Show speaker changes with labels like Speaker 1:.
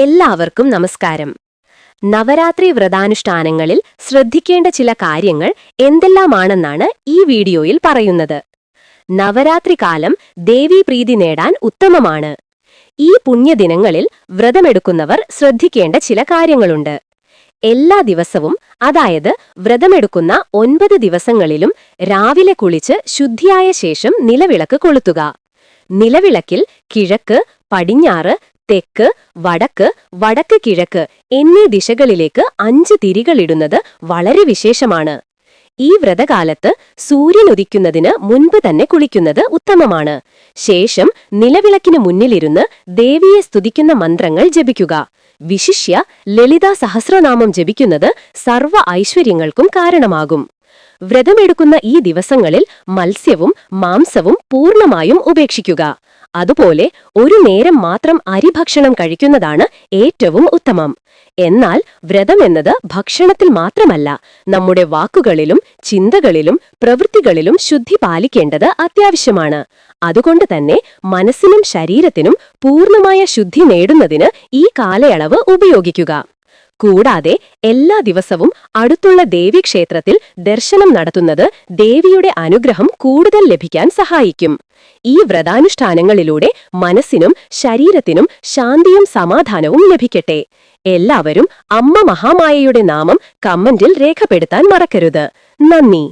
Speaker 1: എല്ലാവർക്കും നമസ്കാരം. നവരാത്രി വ്രതാനുഷ്ഠാനങ്ങളിൽ ശ്രദ്ധിക്കേണ്ട ചില കാര്യങ്ങൾ എന്തെല്ലാമാണെന്നാണ് ഈ വീഡിയോയിൽ പറയുന്നത്. നവരാത്രി കാലം ദേവീപ്രീതി നേടാൻ ഉത്തമമാണ്. ഈ പുണ്യദിനങ്ങളിൽ വ്രതമെടുക്കുന്നവർ ശ്രദ്ധിക്കേണ്ട ചില കാര്യങ്ങളുണ്ട്. എല്ലാ ദിവസവും അതായത് വ്രതമെടുക്കുന്ന ഒൻപത് ദിവസങ്ങളിലും രാവിലെ കുളിച്ച് ശുദ്ധിയായ ശേഷം നിലവിളക്ക് കൊളുത്തുക. നിലവിളക്കിൽ കിഴക്ക് പടിഞ്ഞാറ് തെക്ക് വടക്ക് വടക്ക് കിഴക്ക് എന്നീ ദിശകളിലേക്ക് അഞ്ച് തിരികളിടുന്നത് വളരെ വിശേഷമാണ്. ഈ വ്രതകാലത്ത് സൂര്യൻ ഉദിക്കുന്നതിന് മുൻപ് തന്നെ കുളിക്കുന്നത് ഉത്തമമാണ്. ശേഷം നിലവിളക്കിന് മുന്നിലിരുന്ന് ദേവിയെ സ്തുതിക്കുന്ന മന്ത്രങ്ങൾ ജപിക്കുക. വിശിഷ്യ ലളിതാ സഹസ്രനാമം ജപിക്കുന്നത് സർവ ഐശ്വര്യങ്ങൾക്കും കാരണമാകും. വ്രതമെടുക്കുന്ന ഈ ദിവസങ്ങളിൽ മത്സ്യവും മാംസവും പൂർണമായും ഉപേക്ഷിക്കുക. അതുപോലെ ഒരു നേരം മാത്രം അരിഭക്ഷണം കഴിക്കുന്നതാണ് ഏറ്റവും ഉത്തമം. എന്നാൽ വ്രതമെന്നത് ഭക്ഷണത്തിൽ മാത്രമല്ല നമ്മുടെ വാക്കുകളിലും ചിന്തകളിലും പ്രവൃത്തികളിലും ശുദ്ധി പാലിക്കേണ്ടത് അത്യാവശ്യമാണ്. അതുകൊണ്ട് തന്നെ മനസ്സിനും ശരീരത്തിനും പൂർണമായ ശുദ്ധി നേടുന്നതിന് ഈ കാലയളവ് ഉപയോഗിക്കുക. കൂടാതെ എല്ലാ ദിവസവും അടുത്തുള്ള ദേവീക്ഷേത്രത്തിൽ ദർശനം നടത്തുന്നത് ദേവിയുടെ അനുഗ്രഹം കൂടുതൽ ലഭിക്കാൻ സഹായിക്കും. ഈ വ്രതാനുഷ്ഠാനങ്ങളിലൂടെ മനസ്സിനും ശരീരത്തിനും ശാന്തിയും സമാധാനവും ലഭിക്കട്ടെ. എല്ലാവരും അമ്മ മഹാമായയുടെ നാമം കമന്റിൽ രേഖപ്പെടുത്താൻ മറക്കരുത്. നന്ദി.